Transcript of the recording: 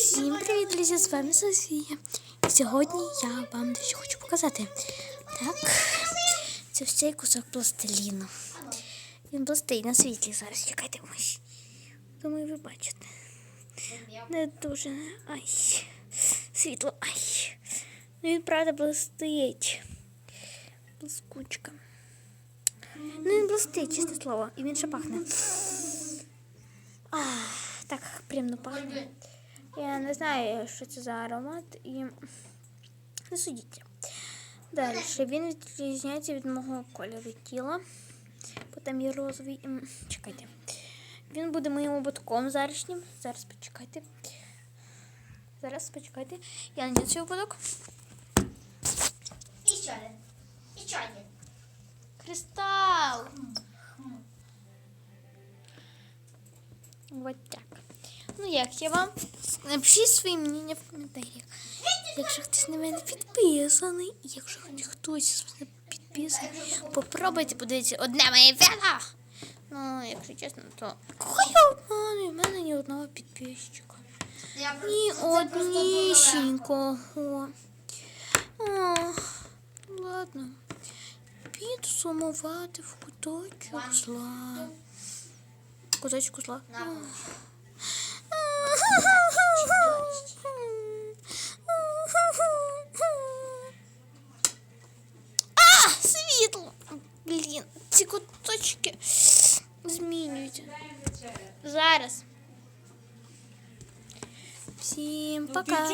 Всім привіт, друзі! З вами Софія. І сьогодні я вам дещо хочу показати. Так, це цей кусок пластиліну. Він блистить на світлі зараз. Чекайте ось. Думаю, ви бачите. Не дуже. Ай. Світло. Ай. Ну він правда блистить. Блискучка. Ну він блистить, чесне слово. І він ще пахне. А, так приємно пахне. Я не знаю, що це за аромат і не судіть. Далі він відрізняється від мого кольору тіла. Бо там є розовий. Чекайте. Він буде моїм ободком зарішнім. Зараз почекайте. Зараз почекайте. Я надію цей ободок. Еще один. Еще один. Кристал! Вот так. Ну як я вам? Напишіть свої мнення в коментарях. Якщо хтось на мене підписаний, і якщо хоч хтось з мене підписаний, попробуйте подивитися одне моє відео. Ну, якщо чесно, то кого в мене ні одного підписчика. Ні однісінького. О, ладно. Піду сумувати в куточок зла. Куточку зла. На. Ці куточки змінюються. Зараз. Всім пока.